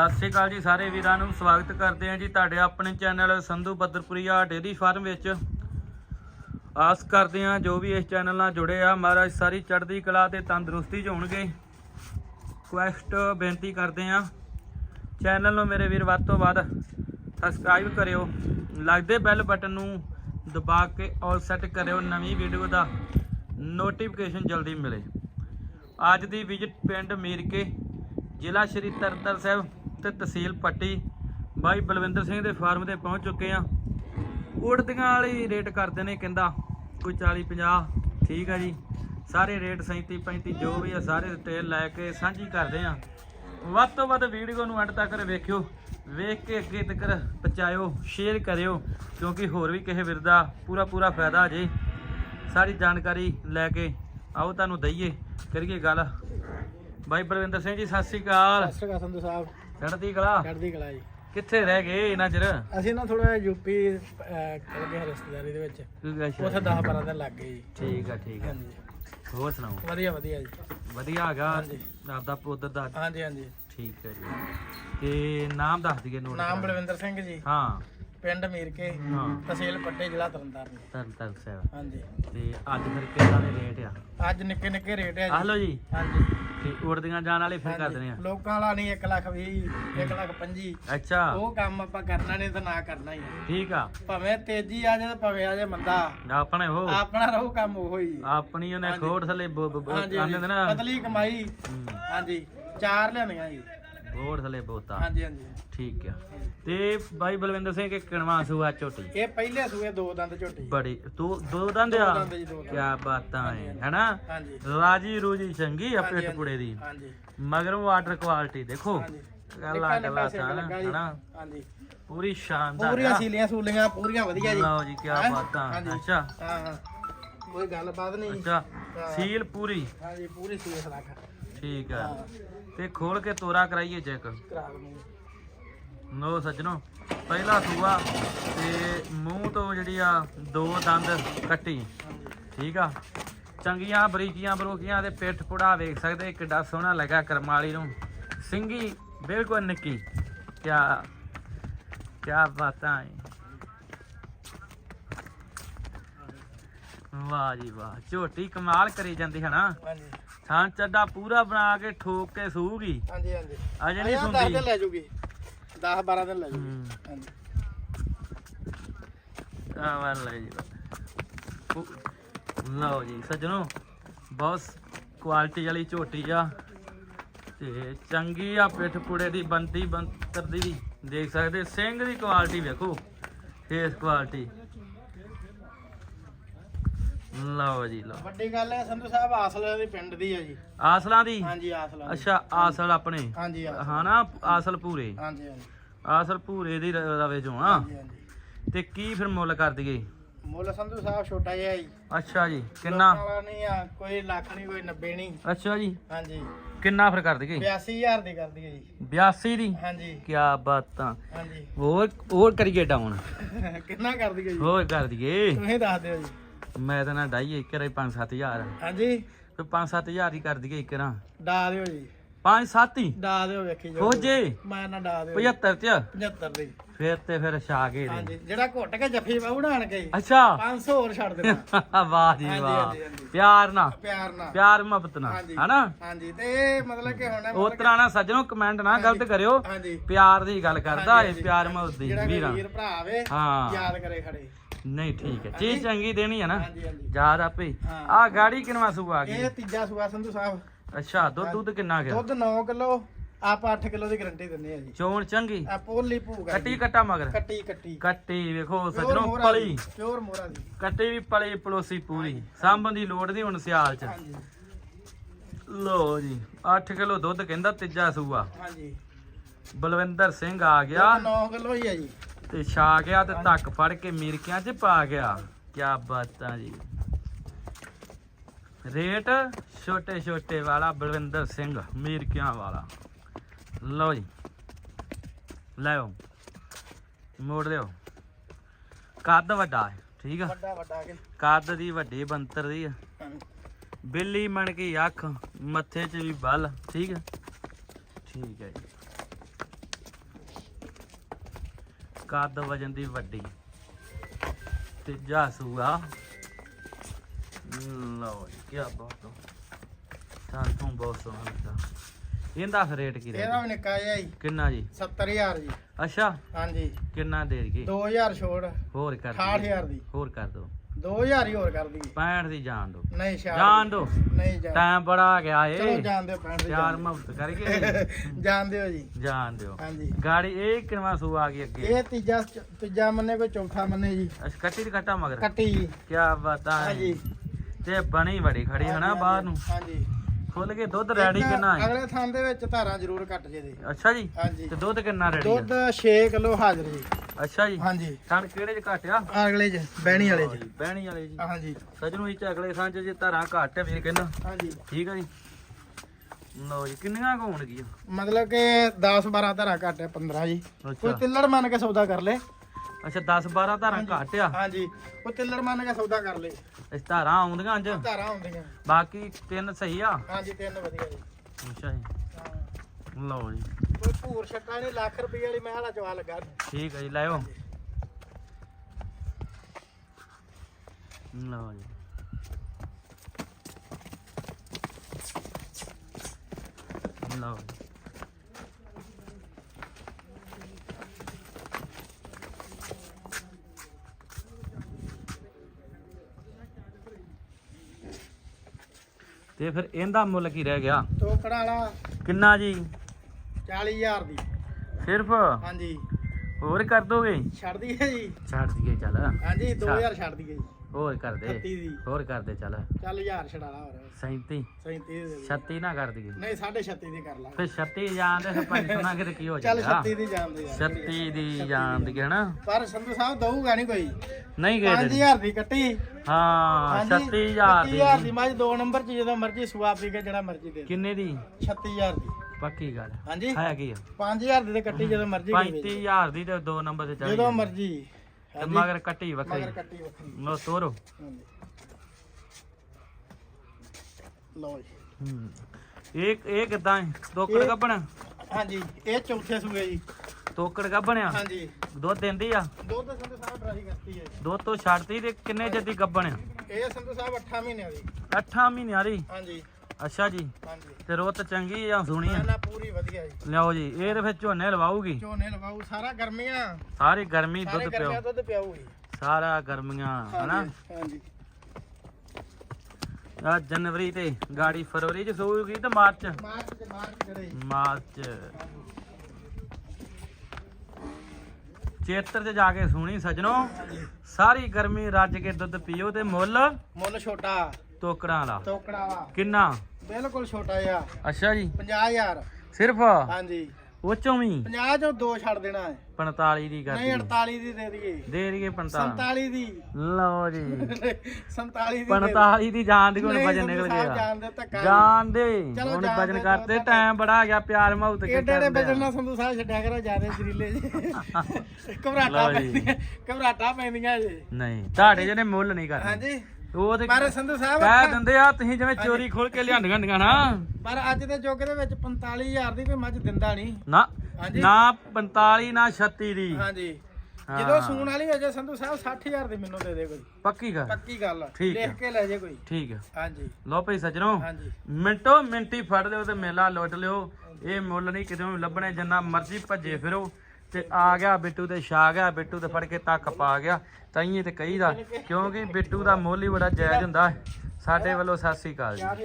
ਸਤਿ ਸ਼੍ਰੀ ਅਕਾਲ ਜੀ ਸਾਰੇ ਵੀਰਾਂ ਨੂੰ, ਸਵਾਗਤ ਕਰਦੇ ਹਾਂ ਜੀ ਤੁਹਾਡੇ ਆਪਣੇ channel Sandhu Badarpuria dairy farm ਵਿੱਚ। ਆਸ ਕਰਦੇ ਹਾਂ ਜੋ ਵੀ ਇਸ ਚੈਨਲ ਨਾਲ ਜੁੜੇ ਆ, ਮਹਾਰਾਜ ਸਾਰੀ ਚੜ੍ਹਦੀ ਕਲਾ ਤੇ ਤੰਦਰੁਸਤੀ 'ਚ ਹੋਣਗੇ। ਕੁਐਸਟ ਬੇਨਤੀ ਕਰਦੇ ਹਾਂ, ਚੈਨਲ ਨੂੰ ਮੇਰੇ ਵੀਰ ਵੱਧ ਤੋਂ ਵੱਧ ਸਬਸਕ੍ਰਾਈਬ ਕਰਿਓ, ਲੱਗਦੇ ਬੈਲ ਬਟਨ ਨੂੰ ਦਬਾ ਕੇ ਆਲ ਸੈੱਟ ਕਰਿਓ, ਨਵੀਂ ਵੀਡੀਓ ਦਾ ਨੋਟੀਫਿਕੇਸ਼ਨ ਜਲਦੀ ਮਿਲੇ। ਅੱਜ ਦੀ ਵਿਜ਼ਿਟ ਪਿੰਡ ਮੀਰਕੇ, ਜ਼ਿਲ੍ਹਾ ਸ਼੍ਰੀ ਤਰਨਤਾਰਨ ਸਾਹਿਬ। ਤੇ ਤਹਿਸੀਲ ਪੱਟੀ। ਬਾਈ ਬਲਵਿੰਦਰ ਸਿੰਘ ਦੇ ਫਾਰਮ ਤੇ ਪਹੁੰਚ ਚੁੱਕੇ ਆ ਉੜਦੀਆਂ ਵਾਲੀ ਰੇਟ ਕਰਦੇ ਨੇ ਕਹਿੰਦਾ ਕੋਈ 40 50 ਠੀਕ ਆ ਜੀ। ਸਾਰੇ ਰੇਟ 37 35 ਜੋ ਵੀ ਆ, ਸਾਰੇ ਡਿਟੇਲ ਲੈ ਕੇ ਸਾਂਝੀ ਕਰਦੇ ਆ ਵੱਧ ਤੋਂ ਵੱਧ ਵੀਡੀਓ ਨੂੰ ਅੰਤ ਤੱਕ ਵੇਖਿਓ। ਵੇਖ ਕੇ ਅੱਗੇ ਤੱਕ ਪਹੁੰਚਾਇਓ ਸ਼ੇਅਰ ਕਰਿਓ, ਕਿਉਂਕਿ ਹੋਰ ਵੀ ਕਿਸੇ ਵੀਰ ਦਾ ਪੂਰਾ ਪੂਰਾ ਫਾਇਦਾ ਜੇ। ਸਾਰੀ ਜਾਣਕਾਰੀ ਲੈ ਕੇ ਆਓ, ਤੁਹਾਨੂੰ ਦਈਏ। ਕਰੀਏ ਗੱਲ। ਬਾਈ ਬਲਵਿੰਦਰ ਸਿੰਘ ਜੀ, ਸਤਿ ਸ਼੍ਰੀ ਅਕਾਲ। ਸਤਿ ਸ਼੍ਰੀ ਅਕਾਲ ਸੰਧੂ ਸਾਹਿਬ। ਚੜ੍ਹਦੀ ਕਲਾ? ਚੜ੍ਹਦੀ ਕਲਾ ਜੀ। ਕਿੱਥੇ ਰਹਿ ਗਏ ਇਹਨਾਂ ਚਿਰ? ਅਸੀਂ ਨਾ ਥੋੜਾ ਯੂਪੀ ਚਲ ਗਏ ਰਿਸ਼ਤੇਦਾਰੀ ਦੇ ਵਿੱਚ। ਉੱਥੇ 10 12 ਦਿਨ ਲੱਗ ਗਏ ਜੀ। ਠੀਕ ਆ ਠੀਕ ਆ। ਹਾਂਜੀ। ਹੋਰ ਸੁਣਾਓ? ਵਧੀਆ ਵਧੀਆ ਜੀ। ਵਧੀਆ ਹੈਗਾ। ਹਾਂਜੀ। ਆਪਦਾ ਪੁੱਤ ਦਾ ਹਾਂਜੀ ਹਾਂਜੀ। ਠੀਕ ਹੈ ਜੀ। ਤੇ ਨਾਮ ਦੱਸ ਦਈਏ ਨੋਟ ਨਾਮ ਬਲਵਿੰਦਰ ਸਿੰਘ ਜੀ। ਹਾਂ। ਪਿੰਡ ਮੀਰਕੇ ਹਾਂ। ਤਹਿਸੀਲ ਪੱਟੇ ਜ਼ਿਲ੍ਹਾ ਤਰਨਤਾਰਨ। ਤਰਨ ਤਰਨ ਸਾਹਿਬ। ਹਾਂਜੀ। ਤੇ ਅੱਜ ਫਿਰ ਕਿੰਨਾ ਦੇ ਰੇਟ ਆ? ਅੱਜ ਨਿੱਕੇ ਨਿੱਕੇ ਰੇਟ ਹੈ ਆ ਜੀ। ਲਓ ਜੀ। ਹਾਂਜੀ। ਤੇ ਉੜਦੀਆਂ ਜਾਣ ਵਾਲੇ ਫਿਰ ਕਰ। ਦਿੰਦੇ ਆ। ਲੋਕਾਂ ਵਾਲਾ ਨਹੀਂ 1 ਲੱਖ 20 1 ਲੱਖ 25 ਅੱਛਾ। ਉਹ ਕੰਮ ਆਪਾਂ ਕਰਨਾ ਨਹੀਂ ਤਾਂ ਨਾ ਕਰਨਾ ਹੀ। ਠੀਕ ਆ। ਭਾਵੇਂ ਤੇਜ਼ੀ ਆ ਜਾਏ ਭਾਵੇਂ ਆ ਜਾਏ ਮੰਦਾ। ਆਪਣੇ ਹੋ ਆਪਣਾ ਰਹੂ ਕੰਮ ਉਹੋ ਹੀ। ਆਪਣੀ ਉਹਨੇ। ਖੋੜ ਥਲੇ ਆਂਦੇ ਨੇ ਪਤਲੀ ਕਮਾਈ। ਹਾਂਜੀ। ਚਾਰ ਲਿਆਂਦੀਆਂ ਜੀ। ਖੋੜ ਥਲੇ ਬੋਤਾ ਹਾਂਜੀ ਹਾਂਜੀ। ਠੀਕ ਆ। ਤੇ ਬਾਈ ਬਲਵਿੰਦਰ ਸਿੰਘ ਕਿ ਕਿਣਵਾ ਸੂਆ ਝੋਟੀ। ਇਹ ਪਹਿਲੇ ਸੂਏ ਦੋ ਦੰਦ ਝੋਟੀ। ਬੜੀ ਤੂੰ ਦੋ ਦੰਦ ਆ? ਦੰਦ ਜੀ, ਦੋ ਦੰਦ। ਕੀ ਬਾਤਾਂ ਹੈ ਹੈਨਾ? ਹਾਂਜੀ। ਰਾਜੀ ਰੂਜੀ ਚੰਗੀ ਆ ਹਾਂਜੀ, ਪਿੱਠ ਹਾਂਜੀ, ਪੁੜੇ ਦੀ। ਹਾਂਜੀ। ਮਗਰੋਂ ਵਾਟਰ ਕੁਆਲਿਟੀ ਦੇਖੋ। ਹਾਂਜੀ। ਗੱਲਾਂ ਨਿੱਕਾ ਨਿੱਕਾ ਗੱਲਾਂ ਸਿੰਗ ਤਾਂ ਲੱਗਾ ਜੀ। ਹਨਾ? ਹਾਂਜੀ। ਪੂਰੀ ਸ਼ਾਨਦਾਰ ਪੂਰੀਆਂ ਆ। ਸੀਲੀਆਂ ਸੂਲੀਆਂ ਪੂਰੀਆਂ ਵਧੀਆ ਜੀ। ਲਓ ਜੀ ਕੀ ਹੈਂ? ਬਾਤਾਂ। ਹਾਂਜੀ। ਅੱਛਾ। ਹਾਂ ਹਾਂ। ਕੋਈ ਗੱਲਬਾਤ ਨਹੀਂ। ਅੱਛਾ। ਸੀਲ ਪੂਰੀ। ਹਾਂਜੀ ਪੂਰੀ ਸੀਸ ਲੱਖ ਠੀਕ ਆ। ਤੇ ਖੋਲ ਕੇ ਤੋਰਾ ਕਰਾਈਏ ਚੈੱਕ। ਕਰਾ ਦੂੰਗੇ ਲੋ ਸੱਜਣੋ ਪਹਿਲਾ ਸੂਆ ਤੇ ਮੂੰਹ ਤੋਂ ਜਿਹੜੀ ਆ ਦੋ ਦੰਦ ਕੱਟੀ। ਠੀਕ ਆ। ਚੰਗੀਆਂ ਬਰੀਕੀਆਂ ਬਰੂਕੀਆਂ ਤੇ ਪਿੱਠ ਪੁੜਾ ਵੇਖ ਸਕਦੇ ਕਿੱਡਾ ਸੋਹਣਾ ਲੱਗਾ ਕਰਮਾਲੀ ਨੂੰ। ਸਿੰਗੀ ਬਿਲਕੁਲ ਨਿੱਕੀ। ਕਿਆ ਕਿਆ ਬਾਤਾਂ ਹੈ ਵਾਹ ਜੀ ਵਾਹ ਝੋਟੀ ਕਮਾਲ ਕਰੀ ਜਾਂਦੀ ਹੈ ਨਾ। ਹਾਂਜੀ। ਥਾਂ ਚੱਡਾ ਪੂਰਾ ਬਣਾ ਕੇ ਠੋਕ ਕੇ ਸੂਗੀ। ਹਾਂਜੀ ਹਾਂਜੀ। ਅਜੇ ਨਹੀਂ ਆਹ ਦਸ ਦਿਨ ਲੈ ਜੂਗੀ। 10 12 ਦਿਨ ਲੈ ਜੂਗੀ। ਹਾਂਜੀ। ਆ ਵਾਰ ਲੈ ਜੀ ਉਹ- ਲਓ ਜੀ ਸੱਜਣੋ ਬਹੁਤ ਕੁਆਲਿਟੀ ਵਾਲੀ ਝੋਟੀ ਆ। ਤੇ ਚੰਗੀ ਆ ਪਿੱਠ ਪੁੜੇ ਦੀ ਬੰਦੀ ਬੰਤਰ ਦੀ ਵੀ। ਦੇਖ ਸਕਦੇ ਸਿੰਘ ਦੀ ਕੁਆਲਿਟੀ ਵੇਖੋ। ਫੇਸ ਕੁਆਲਿਟੀ ਲਓ ਜੀ ਲਓ। ਵੱਡੀ ਗੱਲ ਹੈ ਸੰਧੂ ਸਾਹਿਬ ਆਸਲ ਦੇ ਪਿੰਡ ਦੀ ਹੈ ਜੀ। ਆਸਲਾਂ ਦੀ? ਹਾਂਜੀ ਆਸਲ ਦੀ। ਅੱਛਾ ਆਸਲ ਆਪਣੇ? ਹਾਂਜੀ ਆਸਲ। ਹਾਂ ਨਾ ਆਸਲ ਪੂਰੇ। ਹਾਂਜੀ ਹਾਂਜੀ। ਆਸਲ ਪੂਰੇ ਦੀ ਰ- ਰਵੇ ਚੋਂ ਆ ਹਾਂਜੀ ਹਾਂਜੀ। ਤੇ ਕੀ ਫਿਰ ਮੁੱਲ ਕਰ ਦਈਏ? ਮੁੱਲ ਸੰਧੂ ਸਾਹਿਬ ਛੋਟਾ ਜਿਹਾ ਜੀ। ਅੱਛਾ ਜੀ ਕਿੰਨਾ? ਲੋਕਾਂ ਵਾਲਾ ਨਹੀਂ ਆ ਕੋਈ ਲੱਖ ਨਹੀਂ ਕੋਈ 90 ਨਹੀਂ। ਅੱਛਾ ਜੀ। ਹਾਂਜੀ। ਕਿੰਨਾ ਫਿਰ ਕਰ ਦਈਏ? 82000 ਦੀ ਕਰ ਦਈਏ ਜੀ। 82 ਦੀ? ਹਾਂਜੀ। ਕੀ ਬਾਤਾਂ। ਹਾਂਜੀ। ਹੋਰ ਹੋਰ ਕਰੀਏ ਡਾਊਨ। ਕਿੰਨਾ ਕਰ ਦਈਏ ਜੀ? ਹੋਰ ਕਰ ਦਈਏ। ਤੁਸੀਂ ਦੱਸ ਦਿਓ ਜੀ। ਮੈਂ ਤਾਂ ਨਾ ਡਾਈਏ ਕਰੇ 5-7000 ਹਾਂਜੀ। ਫਿਰ 5-7000 ਹੀ ਕਰ ਦਈਏ ਇੱਕ ਨਾ ਡਾ ਦਿਓ ਜੀ। 5-7 ਹੀ? ਡਾ ਦਿਓ ਵੇਖੀ ਜੋ ਹੋ ਜੇ। ਮੈਂ ਨਾ ਡਾ ਦਿਓ। 75 ਚ? 75 ਦੀ। ਫਿਰ ਤੇ ਫਿਰ ਛਾ ਕੇ ਹਾਂਜੀ। ਜਿਹੜਾ ਘੁੱਟ ਕੇ ਜੱਫੀ ਉਡਾਣ ਕੇ ਅੱਛਾ। 500 ਹੋਰ ਛੱਡ ਦੇਣਾ। ਵਾਹ ਜੀ ਵਾਹ। ਪਿਆਰ ਨਾ ਪਿਆਰ ਨਾਲ। ਪਿਆਰ ਮੁਹੱਬਤ ਨਾ ਹਾਂਜੀ। ਹਨਾ? ਹਾਂਜੀ। ਤੇ ਇਹ ਮਤਲਬ ਕਿ ਹੁਣ ਉਸ ਤਰ੍ਹਾਂ ਨਾ ਸੱਜਣੋ ਕਮੈਂਟ ਨਾ ਗਲਤ ਕਰਿਓ। ਪਿਆਰ ਦੀ ਗੱਲ ਕਰਦਾ ਹਾਂਜੀ। ਪਿਆਰ ਮੁਹੱਬਤ ਦੀ। ਜਿਹੜਾ ਕੋਈ ਵੀਰਾਂ। ਵੀਰ ਭਰਾ ਆਵੇ ਹਾਂ। ਯਾਦ ਕਰੇ ਖੜੇ। ਨਹੀਂ ਠੀਕ ਹੈ। ਚੀਜ਼ ਚੰਗੀ ਦੇਣੀ ਹੈ ਨਾ। ਹਾਂਜੀ ਹਾਂਜੀ। ਯਾਦ ਆਪੇ ਹਾਂ। ਆ ਗਾੜੀ ਕਿਨਵਾ ਸੂ ਆ ਗਈ ਇਹ ਤੀਜਾ ਸੂਆ ਸੰਧੂ ਸਾਹਿਬ। ਅੱਛਾ ਦੁੱਧ ਦੁੱਧ ਕਿੰਨਾ ਗਿਆ? ਦੁੱਧ 9 ਕਿਲੋ ਆਪਾਂ 8 ਕਿਲੋ ਦੀ ਗਰੰਟੀ ਦਿੰਦੇ ਆ ਜੀ। ਚੋਣ ਚੰਗੀ? ਆ ਪੋਲੀ ਭੂਗਾ ਕੱਟੀ ਕੱਟਾ ਮਗਰ? ਕੱਟੀ ਕੱਟੀ। ਕੱਟੀ ਵੇਖੋ ਸੱਜਣੋ ਪਲੀ। ਪਿਓਰ ਮੋਹਰਾ ਦੀ ਕੱਟੀ ਵੀ ਪਲੀ ਪਲੋਸੀ ਪੂਰੀ। ਸਾਂਭਣ ਦੀ ਲੋੜ ਨਹੀਂ ਹੁਣ ਸਿਆਲ ਚ। ਹਾਂਜੀ। ਲੋ ਜੀ 8 ਕਿਲੋ ਦੁੱਧ ਕਹਿੰਦਾ ਤੀਜਾ ਸੂਆ। ਹਾਂਜੀ। ਬਲਵਿੰਦਰ ਸਿੰਘ ਆ ਗਿਆ। 9 ਕਿਲੋ ਹੀ ਆ ਜੀ। ਤੇ ਛਾ ਗਿਆ ਤੇ ਧੱਕ ਫੜ ਕੇ ਮੀਰਕਿਆਂ 'ਚ ਪਾ ਗਿਆ। ਕੀ ਬਾਤਾਂ ਜੀ। ਰੇਟ ਛੋਟੇ ਛੋਟੇ ਵਾਲਾ ਬਲਵਿੰਦਰ ਸਿੰਘ ਮੀਰਕਿਆਂ ਵਾਲਾ। ਲਓ ਜੀ। ਲੈਓ ਮੋੜ ਦਿਓ। ਕੱਦ ਵੱਡਾ ਹੈ ਠੀਕ ਆ? ਵੱਡਾ ਵੱਡਾ ਕੇ ਕੱਦ ਦੀ ਵੱਡੀ ਬੰਤਰ ਦੀ ਆ। ਬਿੱਲੀ ਮਣ ਕੀ ਅੱਖ ਮੱਥੇ 'ਚ ਵੀ ਬੱਲ ਠੀਕ ਹੈ ਠੀਕ ਹੈ ਜੀ। ਕੱਦ ਵਜਨ ਦੀ ਵੱਡੀ। ਤੀਜਾ ਸੂਆ ਲਓ ਜੀ ਕੀ ਬਾਤ ਹੈ ਤਾਂ ਤੂੰ ਬਹੁਤ ਸੋਹਣਾ ਲੱਗਾ। ਇਹਦਾ ਫਿਰ ਰੇਟ ਕੀ ਇਹਦਾ ਰਹੇਗਾ ਵੀ ਨਿੱਕਾ ਜਿਹਾ ਜੀ। ਕਿੰਨਾ ਜੀ? 70000 ਜੀ। ਅੱਛਾ। ਹਾਂਜੀ। ਕਿੰਨਾ ਦੇ ਦਈਏ? 2000 ਛੋੜ। ਹੋਰ ਕਰ 68000 ਦੀ। ਹੋਰ ਕਰ ਦੋ। 2000 ਹੀ ਹੋਰ ਕਰ ਦੀ 65 ਦੀ ਜਾਣ ਦੋ। ਨਹੀਂ ਛਾੜ ਜਾਣ ਦੋ। ਨਹੀਂ ਜਾਣ ਟਾਈਮ ਬੜਾ ਆ ਗਿਆ ਚਲੋ ਏ ਜਾਣ ਦਿਓ 65 ਦੀ ਚਾਰ ਮੁਹੱਬਤ ਕਰਕੇ ਜਾਣ ਦਿਓ ਜੀ। ਜਾਣ ਦਿਓ। ਹਾਂਜੀ। ਗਾੜੀ ਇਹ ਕਿਨਵਾ ਸੂ ਆ ਗਈ ਅੱਗੇ। ਇਹ ਤੀਜਾ ਤੀਜਾ ਮੰਨੇ ਕੋਈ ਚੌਥਾ ਮੰਨੇ ਜੀ। ਅਸ ਕੱਟੀ ਦੀ ਕੱਟਾ ਮਗਰ? ਕੱਟੀ ਜੀ। ਕੀ ਬਤਾ ਹਾਂਜੀ। ਤੇ ਬਣੀ ਬੜੀ ਖੜੀ ਹਨਾ ਬਾਹਰ ਨੂੰ। ਹਾਂਜੀ ਖੁੱਲ ਕੇ ਦੁੱਧ ਰੈਡੀ ਕਿੰਨਾ ਹੈ? ਅਗਲੇ ਥਾਂ ਦੇ ਵਿੱਚ ਧਾਰਾਂ ਜ਼ਰੂਰ ਕੱਟ ਜੇ ਦੇ ਅੱਛਾ ਜੀ ਤੇ ਦੁੱਧ ਕਿੰਨਾ ਰੈਡੀ ਦੁੱਧ 6 ਕਿਲੋ ਹਾਜ਼ਰ ਜੀ। ਅੱਛਾ ਜੀ। ਹਾਂਜੀ। ਥਣ ਕਿਹੜੇ ਚ ਘਟਿਆ ਅਗਲੇ ਚ ਬਹਿਣੀ ਵਾਲੇ ਚ। ਬਹਿਣੀ ਵਾਲੇ ਜੀ। ਹਾਂਜੀ। ਸਜਣੂ ਇਹ ਚ ਅਗਲੇ ਥਾਂ ਚ ਜੇ ਧਾਰਾਂ ਘੱਟ ਹੈ ਵੀਰ ਕਹਿੰਦਾ। ਹਾਂਜੀ। ਠੀਕ ਆ ਜੀ। ਲਓ ਜੀ ਕਿੰਨੀਆਂ ਕੁ ਹੋਣਗੀਆਂ? ਮਤਲਬ ਕਿ 10 12 ਧਾਰਾਂ ਘੱਟ ਹੈ 15 ਜੀ। ਕੋਈ ਤਿੱਲੜ ਮੰਨ ਕੇ ਸੌਦਾ ਕਰ ਲੇ। ਅੱਛਾ 10 12 ਧਾਰਾਂ ਘੱਟ ਆ? ਹਾਂਜੀ। ਉਹ ਤਿੱਲੜ ਮੰਨ ਕੇ ਸੌਦਾ ਕਰ ਲੇ। ਇਸ ਧਾਰਾਂ ਆਉਂਦੀਆਂ ਅੱਜ? ਧਾਰਾਂ ਹੁੰਦੀਆਂ ਬਾਕੀ ਤਿੰਨ ਸਹੀ ਆ? ਹਾਂਜੀ ਤਿੰਨ ਵਧੀਆ ਜੀ। ਅੱਛਾ ਜੀ। ਲਓ ਜੀ। ਕੋਈ ਭੂਰ ਛੱਟਾ ਨਹੀਂ ਲੱਖ ਰੁਪਏ ਵਾਲੀ ਮੈਂ ਹਾਲਾ ਚਵਾ ਲੱਗਾ। ਠੀਕ ਹੈ ਜੀ ਲਾਇਓ ਲਓ ਜੀ। ਲਓ ਜੀ। ਤੇ ਫਿਰ ਇਹਦਾ ਮੁੱਲ ਕੀ ਰਹਿ ਗਿਆ? ਟੋਕੜਾ ਵਾਲਾ। ਕਿੰਨਾ ਜੀ? 40000 ਦੀ। ਸਿਰਫ? ਹਾਂਜੀ। ਹੋਰ ਕਰ ਦੋਗੇ? ਛੱਡਦੀ ਹੈ ਜੀ। ਛੱਡ ਦਈਏ ਚੱਲ। ਹਾਂਜੀ 2000 ਛੱਡ। ਦਈਏ ਜੀ। ਹੋਰ ਕਰ ਦੇ। 38 ਦੀ। ਹੋਰ ਕਰ ਦੇ ਚੱਲ। ਚੱਲ 1000 ਛਡਾਲਾ ਹੋਰ। 37 37 ਦੇ ਦੇ। 36 ਨਾ ਕਰ ਦਈਏ। ਨਹੀਂ 36 ਦੀ ਕਰ ਲਾ। ਫਿਰ 36 ਜਾਣ ਦੇ ਫਿਰ ਪੰਜ ਸੁਣਾ ਕੇ ਹੋ ਚੱਲ ਜਾਏਗਾ। 36 ਦੀ ਜਾਣ ਦੇ ਯਾਰ। 36 ਦੀ ਜਾਣ ਦੀ ਹਨਾ? ਪਰ ਸੰਧੂ ਸਾਹਿਬ ਦਊਗਾ ਨਹੀਂ ਕੋਈ। ਨਹੀਂ ਗਏ 5000 ਦੀ ਕੱਟੀ। ਹਾਂ ਹਾਂਜੀ 36000 ਦੀ। 36000 ਦੀ। ਮੱਝ ਦੋ ਨੰਬਰ ਚ ਜਦੋਂ ਮਰਜ਼ੀ ਸਵਾਬ ਪੀ ਕੇ ਜਿਹੜਾ ਮਰਜ਼ੀ ਦੇ ਦੇ। ਕਿੰਨੇ ਦੀ? 36000 ਦੀ। ਪੱਕੀ ਗੱਲ। ਹਾਂਜੀ? ਹੈ ਕੀ ਆ? 5000 ਦੀ ਤੇ ਕੱਟੀ ਜਦੋਂ ਮਰਜ਼ੀ ਦੇ ਦੇ। 35000 ਦੀ ਤੇ ਦੋ ਨੰਬਰ ਤੇ ਚੱਲ ਜਦੋਂ। ਮਰਜ਼ੀ। ਤੇ ਮਗਰ ਕੱਟੀ ਵੱਖਰੀ। ਮਗਰ ਕੱਟੀ ਵੱਖਰੀ। ਲੋ ਤੋਰੋ। ਲਓ ਜੀ। ਹੂੰ। ਇਹ ਇਹ ਕਿਦਾਂ ਤੋਕੜ ਕੱਪਣ ਹਾਂਜੀ ਇਹ ਚੌਥੇ ਸੂਏ ਜੀ। ਤੋਕੜ ਕੱਪਣਿਆ ਹਾਂਜੀ। ਦੁੱਧ ਦਿੰਦੀ ਆ? ਦੁੱਧ ਸੰਧੂ ਸਾਹਿਬ ਡਰਾਈ ਕਰਤੀ ਹੈ। ਦੁੱਧ ਤੋਂ ਛੱਡਤੀ ਤੇ ਕਿੰਨੇ ਜੱਦੀ ਗੱਬਣ ਆ? ਇਹ ਸੰਧੂ ਸਾਹਿਬ 8 ਮਹੀਨਿਆਂ ਦੀ। 8 ਮਹੀਨਿਆਂ ਦੀ? ਹਾਂਜੀ। ਅੱਛਾ ਜੀ। ਹਾਂਜੀ। ਤੇ ਰੁੱਤ ਚੰਗੀ ਆ ਸੋਹਣੀ ਆ? ਨਾ ਪੂਰੀ ਵਧੀਆ ਜੀ। ਲਿਆਓ ਜੀ ਇਹ ਤੇ ਫਿਰ ਝੋਨੇ ਲਵਾਉਗੀ ਝੋਨੇ ਲਵਾਉ ਸਾਰਾ ਗਰਮੀਆਂ। ਸਾਰੀ ਗਰਮੀ ਸਾਰੇ ਦੁੱਧ ਪਿਓ ਸਾਰਾ ਗਰਮੀਆਂ ਹਨਾ? ਹਾਂਜੀ ਆ ਜਨਵਰੀ ਤੇ ਗਾੜੀ ਫਰਵਰੀ ਚ ਸੂਗੀ ਤੇ ਮਾਰਚ? ਮਾਰਚ ਤੇ ਮਾਰਚ ਕਰੇ ਮਾਰਚ। ਚੇਤਰ ਤੇ ਜਾ ਕੇ ਸੁਣੀ ਸਜਣੋ। ਸਾਰੀ ਗਰਮੀ ਰੱਜ ਕੇ ਦੁੱਧ ਪੀਓ ਤੇ ਮੁੱਲ ਮੁੱਲ ਛੋਟਾ। ਤੋਕੜਾਂ ਵਾਲਾ। ਟੋਕੜਾ ਵਾ ਕਿੰਨਾ? ਬਿਲਕੁਲ ਛੋਟਾ ਆ ਅੱਛਾ ਜੀ। 50000 ਸਿਰਫ? ਹਾਂਜੀ। ਉਹ ਚੋਂ ਵੀ? 50 ਚੋਂ ਦੋ ਛੱਡ ਦੇਣਾ ਹੈ। 45 ਦੀ ਕਰ ਨਹੀਂ ਦਈਏ। 48 ਦੀ ਦੇ ਦਈਏ। ਦੇ ਦਈਏ 45 47 ਦੀ। ਲਓ ਜੀ। 47 ਦੀ 45 ਦੀ ਜਾਨ ਦੀ ਵਜਨ ਨਿਕਲ ਗਿਆ। ਧੱਕਾ ਜਾਨ ਦੇ। ਹੁਣ ਵਜਨ ਦੇ, ਕਰਤੇ ਚਲੋ ਟਾਈਮ ਬੜਾ ਆ ਗਿਆ ਪਿਆਰ ਮੁਹੱਬਤ ਕੇ ਕਰਦੇ ਵਜਨ ਆ। ਨਾਲ ਸੰਧੂ ਸਾਹਿਬ ਛੱਡਿਆ ਕਰੋ ਜਿਆਦੇ ਜ਼ਰੀਲੇ ਜੀ। ਘਬਰਾਟਾ। ਪੈਂਦੀਆਂ ਘਬਰਾਟਾ ਪੈਂਦੀਆਂ ਜੀ। ਨਹੀਂ ਤੁਹਾਡੇ ਜਿਹਨੇ ਮੁੱਲ ਨਹੀਂ ਕਰਨੇ। ਹਾਂਜੀ। ਉਹ ਤੇ ਪਰ ਸੰਧੂ ਸਾਹਿਬ ਕਹਿ ਦਿੰਦੇ ਆ ਤੁਸੀਂ ਜਿਵੇਂ ਚੋਰੀ ਖੋਲ ਕੇ ਲਿਆਂਦੀਆਂ ਹੁੰਦੀਆਂ ਨਾ। ਪਰ ਅੱਜ ਦੇ ਯੁੱਗ ਦੇ ਵਿੱਚ 45000 ਦੀ ਕੋਈ ਮੱਝ ਦਿੰਦਾ ਨਹੀਂ। ਨਾ। ਨਾ 45 ਨਾ 36 ਦੀ। ਹਾਂਜੀ। ਜਦੋਂ ਸੂਣ ਵਾਲੀ ਹੋ ਜਾਏ ਸੰਧੂ ਸਾਹਿਬ 60000 ਦੀ ਮੈਨੂੰ ਦੇ ਦੇ ਕੋਈ। ਪੱਕੀ ਗੱਲ। ਪੱਕੀ ਗੱਲ। ਲਿਖ ਕੇ ਲੈ ਜੇ ਕੋਈ। ਠੀਕ ਹੈ ਹਾਂਜੀ। ਲੋ ਭਈ ਸੱਜਣੋ ਹਾਂਜੀ। ਮਿੰਟੋ ਮਿੰਟੀ ਫੜ ਲਿਓ ਤੇ ਮੇਲਾ ਲੁੱਟ ਲਿਓ। ਇਹ ਮੁੱਲ ਨਹੀਂ ਕਿਤੇ ਲੱਭਣੇ ਜਿੰਨਾ ਮਰਜ਼ੀ ਭੱਜੇ ਫਿਰੋ। ਤੇ ਆ ਗਿਆ ਬਿੱਟੂ ਤੇ ਛਾ ਗਿਆ, ਬਿੱਟੂ ਤੇ ਫੜ ਕੇ ਤੱਕ ਪਾ ਗਿਆ ਤਾਈਏ ਤੇ ਕਹੀਦਾ, ਕਿਉਂਕਿ ਬਿੱਟੂ ਦਾ ਮੁੱਲ ਹੀ ਬੜਾ ਜਾਇਜ਼ ਹੁੰਦਾ ਹੈ। ਸਾਡੇ ਵੱਲੋਂ ਸਤਿ ਸ੍ਰੀ ਅਕਾਲ ਜੀ